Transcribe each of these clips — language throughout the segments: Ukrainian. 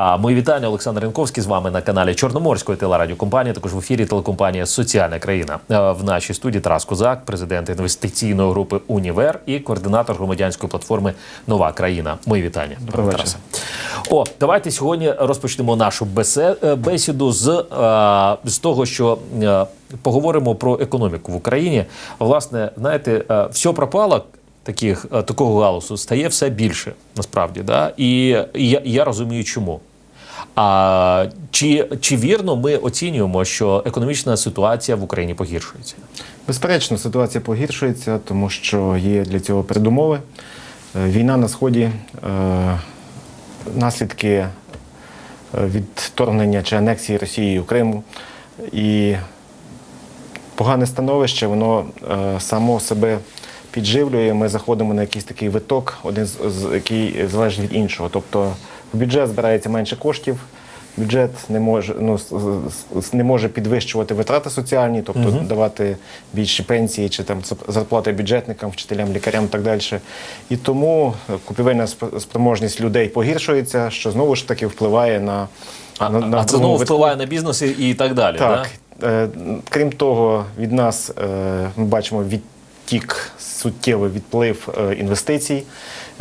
А мої вітання, Олександр Янковський з вами на каналі Чорноморської телерадіокомпанії. Також в ефірі телекомпанія Соціальна країна. Е, В нашій студії Тарас Козак, президент інвестиційної групи Універ і координатор громадянської платформи Нова країна. Мої вітання. Доброго. О, давайте сьогодні розпочнемо нашу е, бесіду з, е, з того, що поговоримо про економіку в Україні. Власне, знаєте, все пропало. Таких е, такого галусу стає все більше насправді, да? і я, я розумію, чому. А чи, чи вірно ми оцінюємо, що економічна ситуація в Україні погіршується? Безперечно, ситуація погіршується, тому що є для цього передумови. Е, Війна на сході, е, наслідки відторгнення чи анексії Росією Криму і погане становище, воно само себе підживлює. Ми заходимо на якийсь такий виток, один з, з який залежить від іншого. Тобто в бюджет збирається менше коштів. Бюджет не може ну не може підвищувати витрати соціальні, тобто давати більші пенсії чи там зарплати бюджетникам, вчителям, лікарям і так далі. І тому купівельна спроможність людей погіршується, що знову ж таки впливає на, А, на, на а це знову витку. впливає на бізнес і, так далі. Так. Е, Крім того, від нас е, ми бачимо відтік, суттєвий відплив е, інвестицій.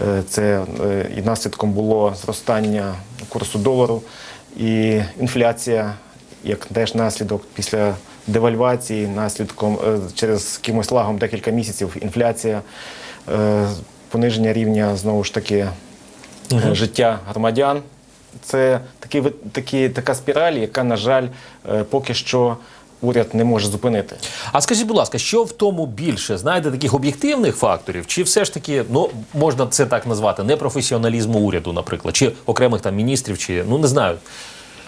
Е, Це е, і наслідком було зростання курсу долару і інфляція, як теж наслідок після девальвації, наслідком через кимось лагом декілька місяців інфляція, пониження рівня знову ж таки е, життя громадян. Це такий, такі, така спіраль, яка, на жаль, поки що уряд не може зупинити. А скажіть, будь ласка, що в тому більше? Знаєте, таких об'єктивних факторів, чи все ж таки, ну можна це так назвати, непрофесіоналізму уряду, наприклад, чи окремих там міністрів, чи ну не знаю.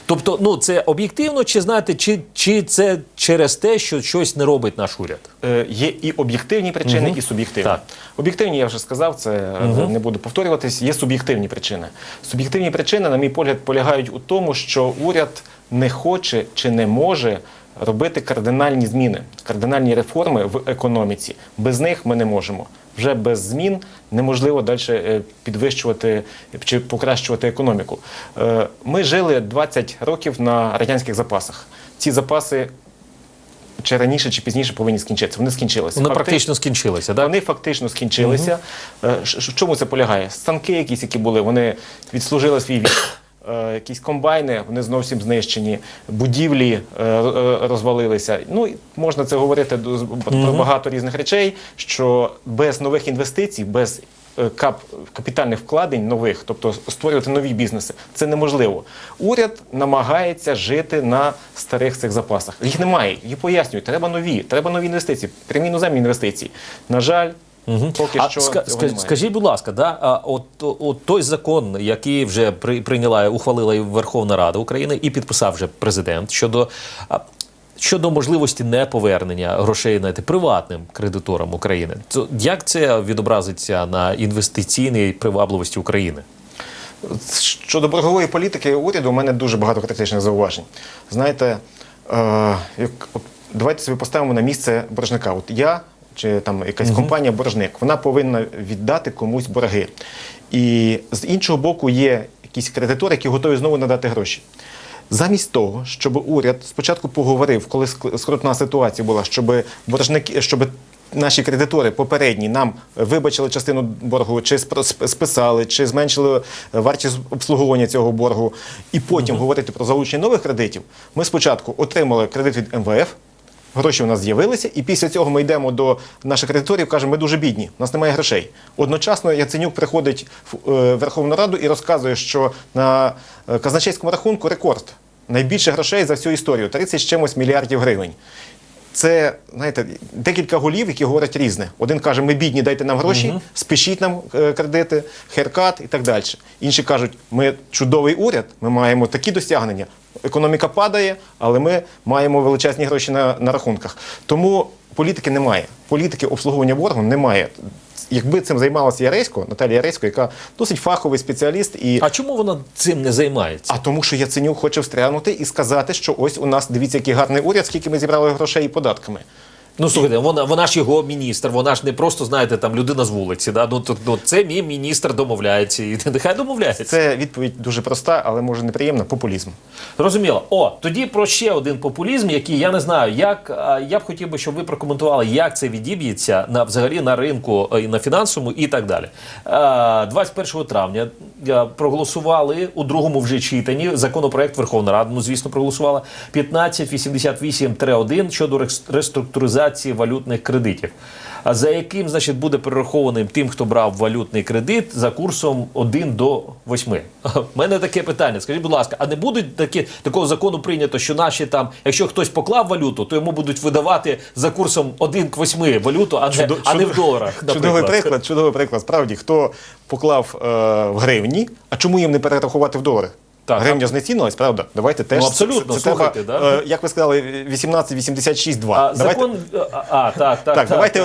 Тобто, ну це об'єктивно, чи знаєте, чи, чи це через те, що щось не робить наш уряд? Е, Є і об'єктивні причини, і суб'єктивні. Так. Об'єктивні, я вже сказав, це е, не буду повторюватись. Є суб'єктивні причини. Суб'єктивні причини, на мій погляд, полягають у тому, що уряд не хоче чи не може робити кардинальні зміни, кардинальні реформи в економіці. Без них ми не можемо. Вже без змін неможливо далі е, підвищувати чи покращувати економіку. Е, Ми жили 20 років на радянських запасах. Ці запаси чи раніше, чи пізніше повинні скінчитися. Вони скінчилися. Вони Факти- практично скінчилися, так? Вони фактично скінчилися. Е, В чому це полягає? Станки, якісь, які були, вони відслужили свій вік. Е, Якісь комбайни, вони зовсім знищені, будівлі е, е, розвалилися. Ну можна це говорити про багато різних речей, що без нових інвестицій, без кап, капітальних вкладень нових, тобто створювати нові бізнеси, це неможливо. Уряд намагається жити на старих цих запасах. Їх немає. Їх пояснюють, треба нові, треба нові інвестиції, прямі іноземні інвестиції. На жаль, поки А що ска- цього немає. скажіть, будь ласка, да, а, от, от той закон, який вже при, прийняла, ухвалила і Верховна Рада України і підписав вже президент щодо. Щодо можливості неповернення грошей знаєте, приватним кредиторам України, то як це відобразиться на інвестиційній привабливості України? Щодо боргової політики уряду, у мене дуже багато критичних зауважень. Знаєте, е, як, от, давайте собі поставимо на місце боржника. От я чи там якась компанія боржник, вона повинна віддати комусь борги. І з іншого боку, є якісь кредитори, які готові знову надати гроші. Замість того, щоб уряд спочатку поговорив, коли скрутна ситуація була, щоб боржники, щоб наші кредитори попередні нам вибачили частину боргу, чи списали, чи зменшили вартість обслуговування цього боргу, і потім говорити про залучення нових кредитів. Ми спочатку отримали кредит від МВФ. Гроші у нас з'явилися, і після цього ми йдемо до наших кредиторів, кажемо, ми дуже бідні, у нас немає грошей. Одночасно Яценюк приходить в е, Верховну Раду і розказує, що на е, казначейському рахунку рекорд. Найбільше грошей за всю історію 30 з чимось мільярдів гривень. Це, знаєте, декілька голів, які говорять різне. Один каже, ми бідні, дайте нам гроші, спишіть нам е, кредити, херкат і так далі. Інші кажуть, ми чудовий уряд, ми маємо такі досягнення. Економіка падає, але ми маємо величезні гроші на, на рахунках. Тому політики немає. Політики обслуговування боргу немає. Якби цим займалася Яресько, Наталія Яресько, яка досить фаховий спеціаліст і А чому вона цим не займається? а тому, що Яценюк хоче встрягнути і сказати, що ось у нас дивіться, який гарний уряд, скільки ми зібрали грошей і податками. Ну слухайте, вона, вона ж його міністр, вона ж не просто, знаєте, там людина з вулиці. Да? Ну, то, ну, це мій міністр домовляється, і нехай домовляється. Це відповідь дуже проста, але може неприємна популізм. Зрозуміло. О, тоді про ще один популізм, який я не знаю, як я б хотів би, щоб ви прокоментували, як це відіб'ється на взагалі на ринку е, і на фінансовому і так далі. 21 травня е, проголосували у другому вже читанні законопроект Верховна Рада. Ну звісно, проголосувала 1588-1 щодо рес- реструктуризації валютних кредитів. А за яким, значить, буде перерахованим тим, хто брав валютний кредит за курсом 1 до 8. У мене таке питання. Скажіть, будь ласка, а не будуть такі, такого закону прийнято, що наші там, якщо хтось поклав валюту, то йому будуть видавати за курсом 1 к 8 валюту, а не, Чудо- а не в доларах. Чудовий приклад, чудовий приклад. Справді, хто поклав е, в гривні, а чому їм не перерахувати в долари? Так, Гривня знецінилась, правда? Давайте теж Ну, абсолютно, це, це треба, да. е, як ви сказали, 1886.2. А, давайте, закон, а, так, так, так, давайте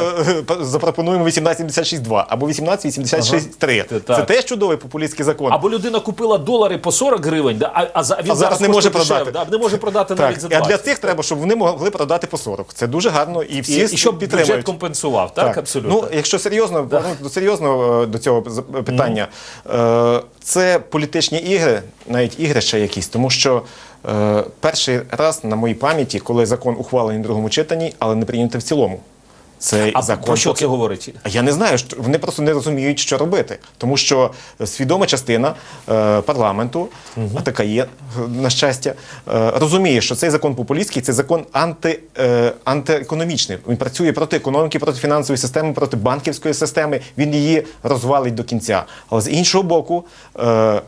так. е, запропонуємо 1886.2 або 1886.3. Ага. Це Так. теж чудовий популістський закон. Або людина купила долари по 40 гривень, да, а, а, за- він А зараз не може коштує продати. дешеве, да, не може продати навіть за так, 20. а для цих треба, щоб вони могли продати по 40. Це дуже гарно і всі і, і щоб підтримують. бюджет компенсував, так, абсолютно. Ну, якщо серйозно, повернути до серйозного е, до цього з- питання, е, це політичні ігри, навіть ігрища якісь, тому що е, перший раз на моїй пам'яті, коли закон ухвалений в другому читанні, але не прийнятий в цілому. Цей а закон про що поки- це говорить? Я не знаю, що вони просто не розуміють, що робити, тому що свідома частина е, парламенту, а така є на щастя, е, розуміє, що цей закон популістський, це закон анти, е, антиекономічний. Він працює проти економіки, проти фінансової системи, проти банківської системи. Він її розвалить до кінця. Але з іншого боку, е,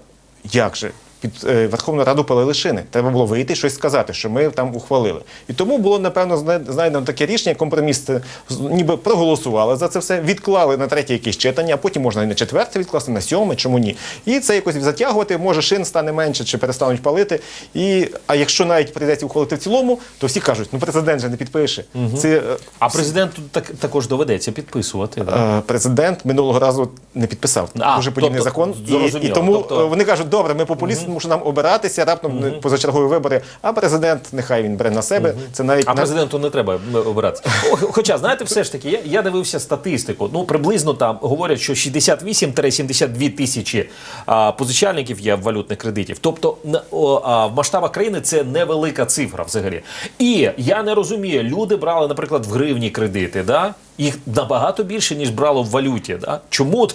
як же? Під е, Верховну Раду палили шини. Треба було вийти і щось сказати, що ми там ухвалили. І тому було напевно знайдено таке рішення, компроміс, ніби проголосували за це все, відклали на третє якесь читання, а потім можна і на четверте відкласти, на сьоме, чому ні. І це якось затягувати, може шин стане менше чи перестануть палити. І, а якщо навіть прийдеться ухвалити в цілому, то всі кажуть, ну президент же не підпише. Це е, А президенту так, також доведеться підписувати. Да? Е, Президент минулого разу не підписав А, дуже подібний тобто, закон, і, і тому Тобто- е, вони кажуть, добре, ми популісти, тому що нам обиратися раптом mm позачергові вибори. А президент нехай він бере на себе. Це навіть А на- президенту не треба обиратися. Хоча, знаєте, все ж таки, я, я дивився статистику. Ну, приблизно там говорять, що 68-72 тисячі а, позичальників є валютних кредитів. Тобто, на- о, а, в масштабах країни це невелика цифра взагалі. І я не розумію, люди брали, наприклад, в гривні кредити, да? Їх набагато більше, ніж брало в валюті. Да? Чому?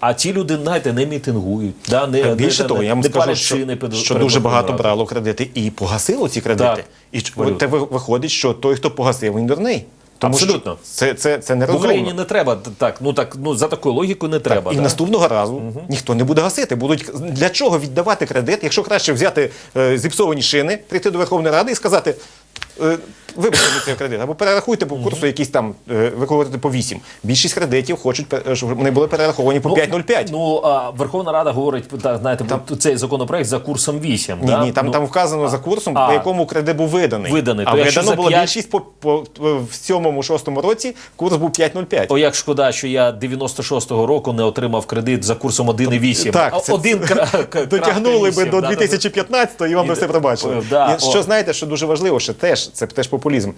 А ці люди, знаєте, не мітингують. Да? Не, Більше не, того, не, я вам не скажу, що, під- що дуже багато брало кредити і погасило ці кредити. Так. І те ви- виходить, що той, хто погасив, він дурний. Тому Абсолютно. що це, це, це не В Україні не треба так. Ну так ну за такою логікою не треба. і да? наступного разу ніхто не буде гасити. Будуть для чого віддавати кредит, якщо краще взяти е, зіпсовані шини, прийти до Верховної Ради і сказати. Е, цей кредит, або перерахуйте по курсу якийсь там, е, ви говорите по 8. Більшість кредитів хочуть, пе- щоб вони були перераховані по 5,05. Ну а Верховна Рада говорить, так, знаєте, от цей законопроект за курсом 8. Ні, да? ні, там, ну, там вказано за курсом, а. по якому кредит був виданий. Виданий. А То видано було п'ять- більшість по, по, в сьомому, шостому році, курс був 5,05. О, як шкода, що я 96-го року не отримав кредит за курсом 1,8. Так, А, це- один кра- Дотягнули би до вісім, да, да, да. 2015-го і вам би все пробачили. Е, да, що о. знаєте, що дуже важливо, що теж це теж популізм.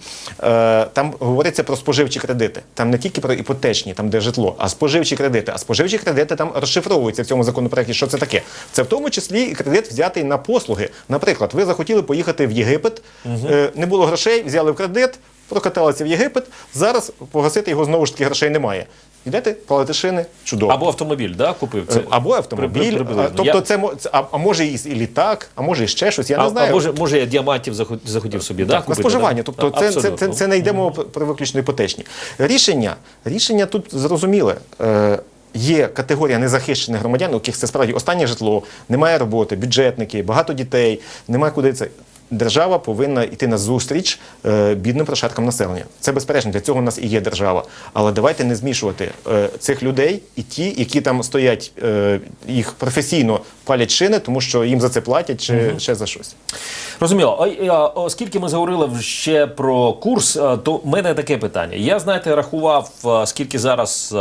Е, там говориться про споживчі кредити. Там не тільки про іпотечні, там де житло, а споживчі кредити. А споживчі кредити там розшифровуються в цьому законопроекті. Що це таке? Це в тому числі і кредит взятий на послуги. Наприклад, ви захотіли поїхати в Єгипет, е, не було грошей, взяли в кредит. Прокаталися в Єгипет, зараз погасити його знову ж таки грошей немає. Йдете, платите шини, чудово. Або автомобіль, да, купив це. Або автомобіль, При- при- приблизно. тобто Я- це а, а може і, і літак, а може і ще щось. Я а, не знаю. а може, може, я діамантів захот- захотів собі, да, так, на споживання. да? Тобто А, це, це, це, це не йде мова про- про виключно іпотечні. Рішення, рішення тут зрозуміле. Е, Є категорія незахищених громадян, у яких це справді останнє житло, немає роботи, бюджетники, багато дітей, немає куди це. Держава повинна йти на зустріч е, бідним прошаркам населення. Це безперечно, для цього у нас і є держава. Але давайте не змішувати е, цих людей і ті, які там стоять, е, їх професійно палять шини, тому що їм за це платять чи ще за щось. Розуміло. Оскільки ми заговорили ще про курс, то в мене таке питання. Я, знаєте, рахував, скільки зараз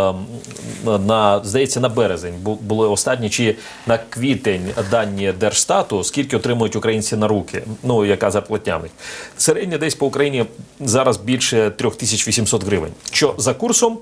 на здається на березень бу- були останні чи на квітень дані Держстату, скільки отримують українці на руки. Ну ну яка за платнями. Середня десь по Україні зараз більше 3800 гривень. Що за курсом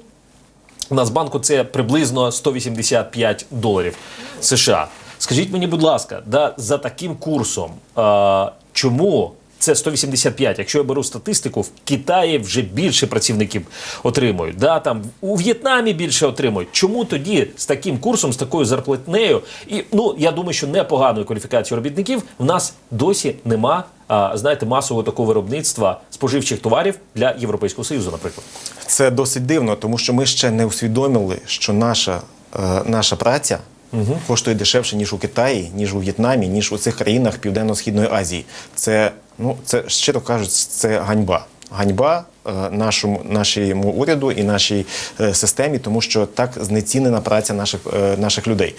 Нацбанку це приблизно 185 доларів США. Скажіть мені, будь ласка, да, за таким курсом, а, чому це 185? Якщо я беру статистику, в Китаї вже більше працівників отримують. Да, там у В'єтнамі більше отримують. Чому тоді з таким курсом, з такою зарплатнею, і ну я думаю, що непоганою кваліфікацією робітників в нас досі нема. Знаєте, масового такого виробництва споживчих товарів для Європейського союзу, наприклад. Це досить дивно, тому що ми ще не усвідомили, що наша, е, наша праця коштує дешевше, ніж у Китаї, ніж у В'єтнамі, ніж у цих країнах Південно-Східної Азії. Це, ну, це щиро кажуть, це ганьба. Ганьба е, нашому, нашому уряду і нашій е, системі, тому що так знецінена праця наших, е, наших людей.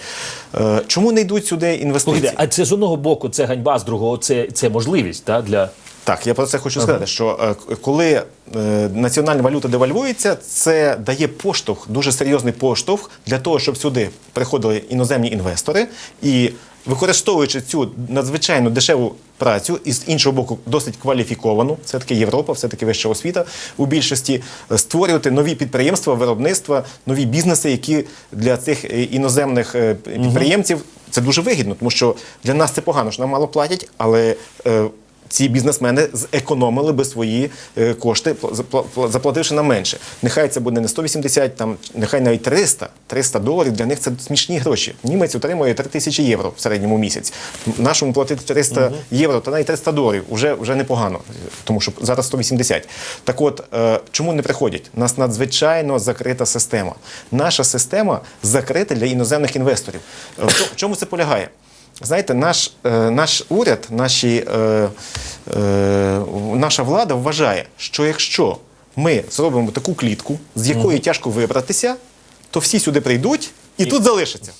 Чому не йдуть сюди інвестиції? Слухайте, а це з одного боку це ганьба, з другого це, це можливість та, для. Так, я про це хочу сказати, що е, коли е, національна валюта девальвується, це дає поштовх, дуже серйозний поштовх для того, щоб сюди приходили іноземні інвестори і. Використовуючи цю надзвичайно дешеву працю і з іншого боку досить кваліфіковану, все таки Європа, все таки вища освіта у більшості створювати нові підприємства, виробництва, нові бізнеси, які для цих е, іноземних підприємців це дуже вигідно, тому що для нас це погано, що нам мало платять, але е, ці бізнесмени зекономили би свої е, кошти, пла- запла- пла- заплативши нам менше. Нехай це буде не 180, там, нехай навіть 300, 300 доларів, для них це смішні гроші. Німець отримує 3 тисячі євро в середньому місяць. Нашому платити 300 євро, та навіть 300 доларів вже, вже непогано, тому що зараз 180. Так от, е, чому не приходять? У нас надзвичайно закрита система. Наша система закрита для іноземних інвесторів. В чому це полягає? Знаєте, наш, е, наш уряд, наші, е, е, наша влада вважає, що якщо ми зробимо таку клітку, з якої тяжко вибратися, то всі сюди прийдуть і, тут залишаться.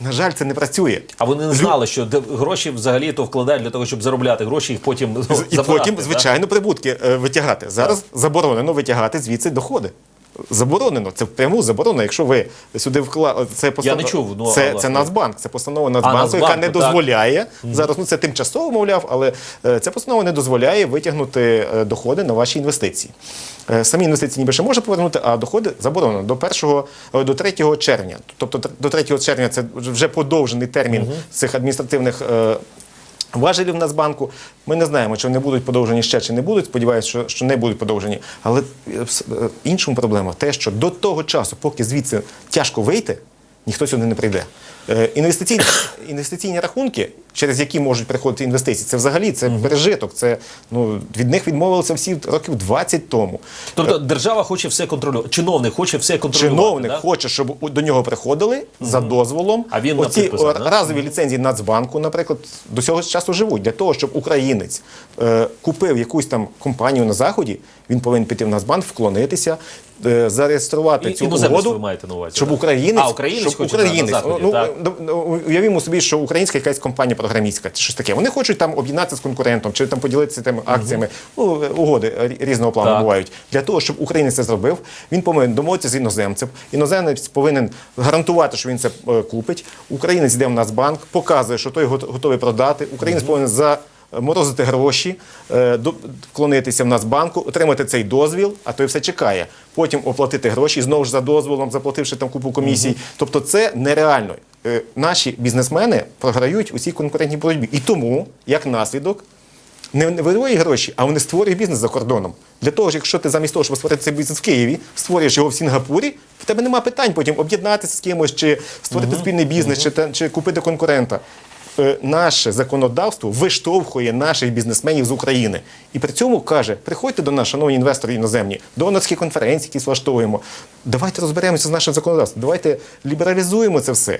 На жаль, це не працює. А вони не знали, що гроші взагалі то вкладають для того, щоб заробляти гроші, їх потім ну, І забирати, потім, да? звичайно, прибутки е, витягати. Зараз заборонено витягати звідси доходи. Заборонено, це впряму заборонено. Якщо ви сюди вклали це Я не чув, ну, це, але- це Нацбанк, це постанова Нацбанку, Нацбанку, яка не так. дозволяє зараз. Ну це тимчасово мовляв, але е, ця постанова не дозволяє витягнути е, доходи на ваші інвестиції. Е, Самі інвестиції ніби ще може повернути, а доходи заборонено до 1, до 3 червня. Тобто до 3 червня це вже подовжений термін цих адміністративних. Е, Важелів Нацбанку. Ми не знаємо, чи вони будуть подовжені ще чи не будуть. Сподіваюся, що, що не будуть подовжені. Але е, е, іншому проблема те, що до того часу, поки звідси тяжко вийти, ніхто сюди не прийде. Е, Інвестиційні, інвестиційні рахунки, через які можуть приходити інвестиції, це взагалі це пережиток. Це ну від них відмовилися всі років 20 тому. Тобто держава хоче все контролювати. Чиновник хоче все контролювати. Чиновник да? хоче, щоб до нього приходили за дозволом. А він на Оці підписах, да? разові ліцензії Нацбанку, наприклад, до цього часу живуть. Для того, щоб українець е, купив якусь там компанію на заході, він повинен піти в Нацбанк, вклонитися, е, зареєструвати І- цю іноземець угоду, ви маєте на увазі, щоб да? українець, А, українець щоб на- українець. Заході, ну, так. ну, ну, уявімо собі, що українська якась компанія програмістська чи щось таке. Вони хочуть там об'єднатися з конкурентом, чи там поділитися тими акціями. Ну, угоди різного плану Так. бувають. Для того, щоб українець це зробив, він повинен домовитися з іноземцем. Іноземець повинен гарантувати, що він це е, купить. Українець йде в Нацбанк, показує, що той готовий продати. Українець повинен за. Морозити гроші, е, вклонитися в Нацбанку, отримати цей дозвіл, а той все чекає. Потім оплатити гроші знову ж за дозволом, заплативши там купу комісій. Тобто це нереально. Е, Наші бізнесмени програють у цій конкурентній боротьбі. І тому, як наслідок, не виводять гроші, а вони створюють бізнес за кордоном. Для того ж, якщо ти замість того, щоб створити цей бізнес в Києві, створюєш його в Сінгапурі, в тебе нема питань потім об'єднатися з кимось, чи створити спільний бізнес, чи, та- чи купити конкурента. Е, Наше законодавство виштовхує наших бізнесменів з України. І при цьому каже: приходьте до нас, шановні інвестори іноземні, донорські конференції, якісь влаштовуємо. Давайте розберемося з нашим законодавством. Давайте лібералізуємо це все.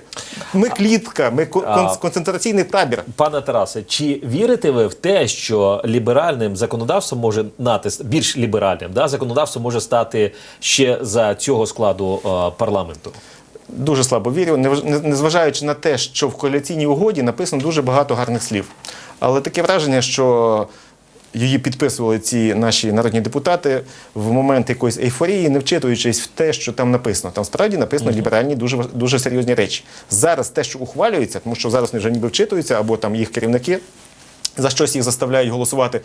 Ми клітка, ми кон- кон- концентраційний табір. Пане Тарасе, чи вірите ви в те, що ліберальним законодавством може натис більш ліберальним, да, законодавством може стати ще за цього складу е, парламенту? Дуже слабо вірю, не- не- незважаючи на те, що в коаліційній угоді написано дуже багато гарних слів. Але таке враження, що її підписували ці наші народні депутати в момент якоїсь ейфорії, не вчитуючись в те, що там написано. Там справді написано ліберальні дуже дуже серйозні речі. Зараз те, що ухвалюється, тому що зараз вони вже ніби вчитуються, або там їх керівники за щось їх заставляють голосувати,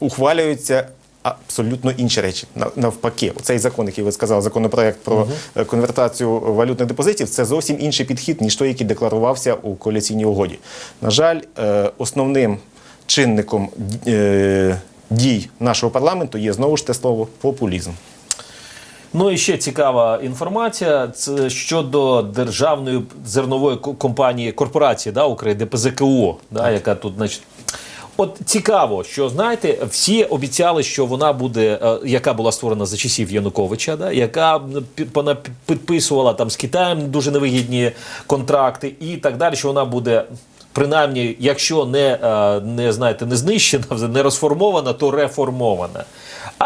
ухвалюються абсолютно інші речі. Навпаки, цей закон, який ви сказали, законопроект про е, конвертацію валютних депозитів, це зовсім інший підхід, ніж той, який декларувався у коаліційній угоді. На жаль, е, основним чинником е, дій нашого парламенту є знову ж те слово популізм. Ну і ще цікава інформація. Це щодо державної зернової компанії корпорації да, України ДПЗКО, да, яка тут, значить. От цікаво, що знаєте, всі обіцяли, що вона буде, е, яка була створена за часів Януковича, да, яка вона підписувала там з Китаєм дуже невигідні контракти і так далі, що вона буде. Принаймні, якщо не, е, не знаєте, не знищена, не розформована, то реформована.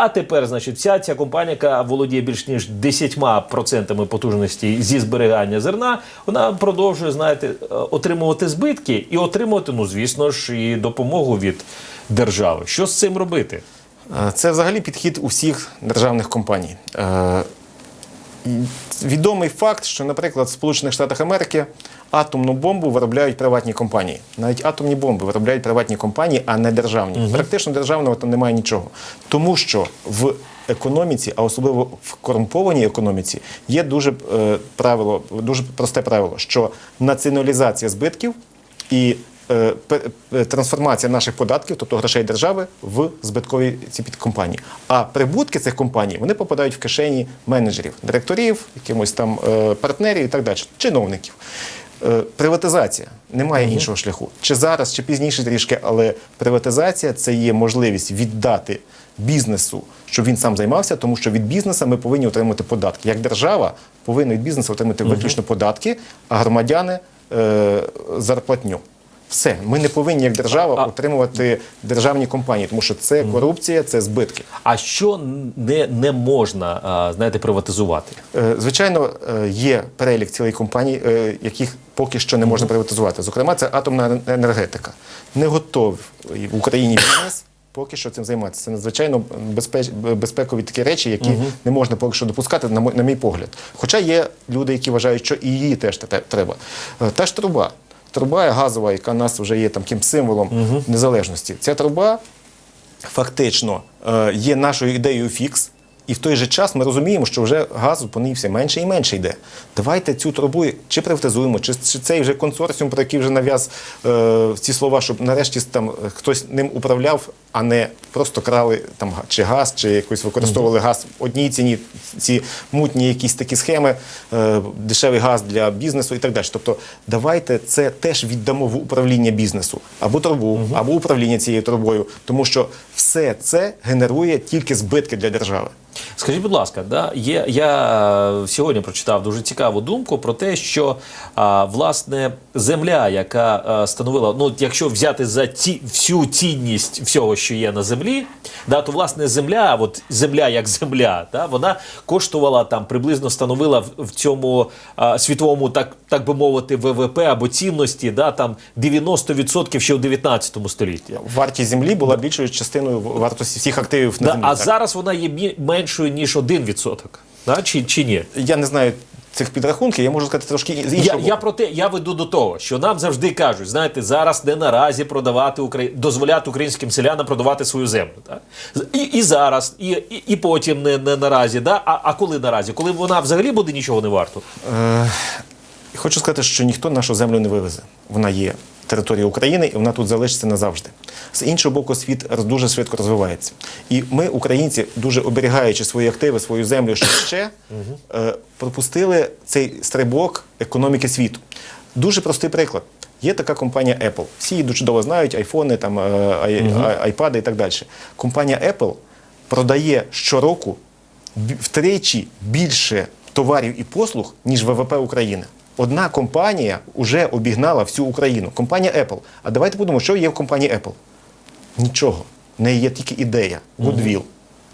А тепер, значить, вся ця компанія, яка володіє більш ніж 10% потужності зі зберігання зерна, вона продовжує, знаєте, е, отримувати збитки і отримувати, ну звісно ж, і допомогу від держави. Що з цим робити? Е, Це взагалі підхід усіх державних компаній. Е, Відомий факт, що, наприклад, в Сполучених Штатах Америки атомну бомбу виробляють приватні компанії. Навіть атомні бомби виробляють приватні компанії, а не державні. Практично державного там немає нічого. Тому що в економіці, а особливо в корумпованій економіці, є дуже е, правило, дуже просте правило, що націоналізація збитків і е, е, трансформація наших податків, тобто грошей держави, в збиткові ці підкомпанії. А прибутки цих компаній вони попадають в кишені менеджерів, директорів, якимось там е, партнерів і так далі, чиновників. Е, Приватизація немає іншого шляху. Чи зараз, чи пізніше трішки, але приватизація це є можливість віддати бізнесу, щоб він сам займався, тому що від бізнесу ми повинні отримати податки. Як держава повинна від бізнесу отримати виключно податки, а громадяни е, зарплатню. Все, ми не повинні як держава отримувати державні компанії, тому що це корупція, це збитки. А що не, не можна, а, знаєте, приватизувати? Е, Звичайно, е, є перелік цілей компаній, е, яких поки що не можна приватизувати. Зокрема, це атомна енергетика. Не готов в Україні бізнес поки що цим займатися. Це надзвичайно безпеч... безпекові такі речі, які не можна поки що допускати, на мій погляд. Хоча є люди, які вважають, що і її теж те- треба. Е, Та ж труба. Труба газова, яка у нас вже є там таким символом незалежності. Ця труба фактично е, є нашою ідеєю фікс. І в той же час ми розуміємо, що вже газу по ній все менше і менше йде. Давайте цю трубу чи приватизуємо, чи, чи цей вже консорціум, про який вже нав'яз е, ці слова, щоб нарешті там е, хтось ним управляв, а не просто крали там чи газ, чи якось використовували газ в одній ціні, ці мутні якісь такі схеми, е, дешевий газ для бізнесу і так далі. Тобто, давайте це теж віддамо в управління бізнесу або трубу, або управління цією трубою, тому що все це генерує тільки збитки для держави. Скажіть, будь ласка, да, є, я е, сьогодні прочитав дуже цікаву думку про те, що а, власне земля, яка а, становила, ну якщо взяти за ці, всю цінність всього, що є на землі, да, то власне земля, от земля як земля, да, вона коштувала там приблизно становила в, в цьому а, світовому, так, так би мовити, ВВП або цінності, да, там 90% ще в 19 столітті. Вартість землі була більшою частиною вартості всіх активів на Да, землі. а так. зараз вона є меншою ніж 1%. Да? Чи, чи ні? Я не знаю цих підрахунків, я можу сказати трошки з Я, іншого. я про те, я веду до того, що нам завжди кажуть, знаєте, зараз не наразі продавати Украї... дозволяти українським селянам продавати свою землю. Так? І, і зараз, і, і, і потім не, не наразі. Да? А, а коли наразі? Коли вона взагалі буде нічого не варто? Е, Хочу сказати, що ніхто нашу землю не вивезе. Вона є територією України і вона тут залишиться назавжди. З іншого боку, світ дуже швидко розвивається. І ми, українці, дуже оберігаючи свої активи, свою землю, що ще е, пропустили цей стрибок економіки світу. Дуже простий приклад. Є така компанія Apple. Всі її дуже чудово знають, айфони, там, е, ай- ай- айпади і так далі. Компанія Apple продає щороку втричі більше товарів і послуг, ніж ВВП України. Одна компанія вже обігнала всю Україну. Компанія Apple. А давайте подумаємо, що є в компанії Apple. Нічого. В неї є тільки ідея, гудвіл.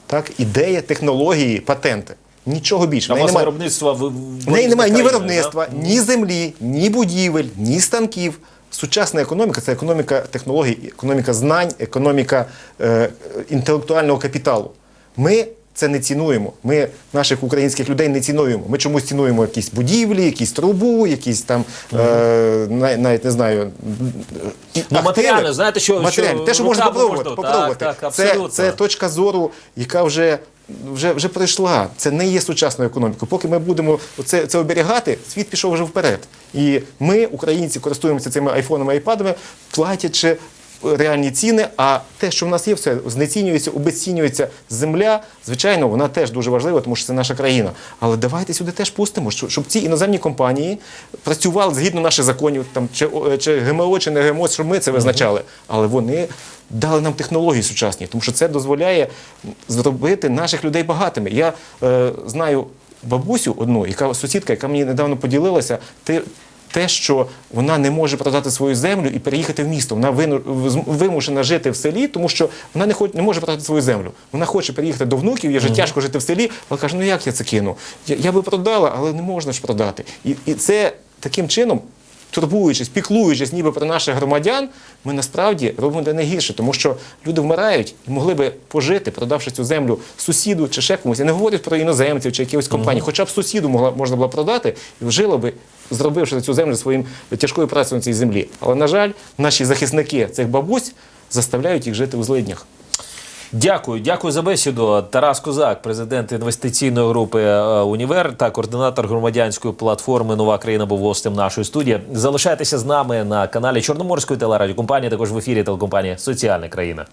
Так? Ідея, технології, патенти. Нічого більше. А В неї немає, виробництва в, в в неї немає ні виробництва, да? ні землі, ні будівель, ні станків. Сучасна економіка це економіка технологій, економіка знань, економіка е, інтелектуального капіталу. Ми це не цінуємо. Ми наших українських людей не цінуємо. Ми чомусь цінуємо якісь будівлі, якісь трубу, якісь там е, на- навіть не знаю. Ну, активи. матеріально, знаєте, що- Матеріально. що те, що можна руками попробувати. можна, попробувати. так, це, абсолютно. це точка зору, яка вже. Вже, вже пройшла. Це не є сучасною економікою. Поки ми будемо це, це оберігати, світ пішов вже вперед. І ми, українці, користуємося цими айфонами, айпадами, платячи реальні ціни. А те, що в нас є, все знецінюється, обезцінюється земля. Звичайно, вона теж дуже важлива, тому що це наша країна. Але давайте сюди теж пустимо, щоб, щоб ці іноземні компанії працювали згідно наших законів, там чи, чи ГМО, чи не ГМО, щоб ми це визначали. Але вони дали нам технології сучасні, тому що це дозволяє зробити наших людей багатими. Я е, знаю бабусю одну, яка сусідка, яка мені недавно поділилася, ти. Те, що вона не може продати свою землю і переїхати в місто. Вона вимушена жити в селі, тому що вона не не може продати свою землю. Вона хоче переїхати до внуків, їй вже тяжко жити в селі. Вона каже: ну як я це кину? Я, я би продала, але не можна ж продати. І, і це таким чином турбуючись, піклуючись ніби про наших громадян, ми насправді робимо де не гірше, тому що люди вмирають і могли би пожити, продавши цю землю сусіду чи ще комусь. Я не говорю про іноземців чи якихось компаній, хоча б сусіду могла, можна було продати і вжило би, зробивши цю землю своїм тяжкою працею на цій землі. Але, на жаль, наші захисники цих бабусь заставляють їх жити у злиднях. Дякую, дякую за бесіду. Тарас Козак, президент інвестиційної групи е, Універ та координатор громадянської платформи Нова країна був гостем нашої студії. Залишайтеся з нами на каналі Чорноморської телерадіокомпанії, також в ефірі телекомпанії Соціальна країна.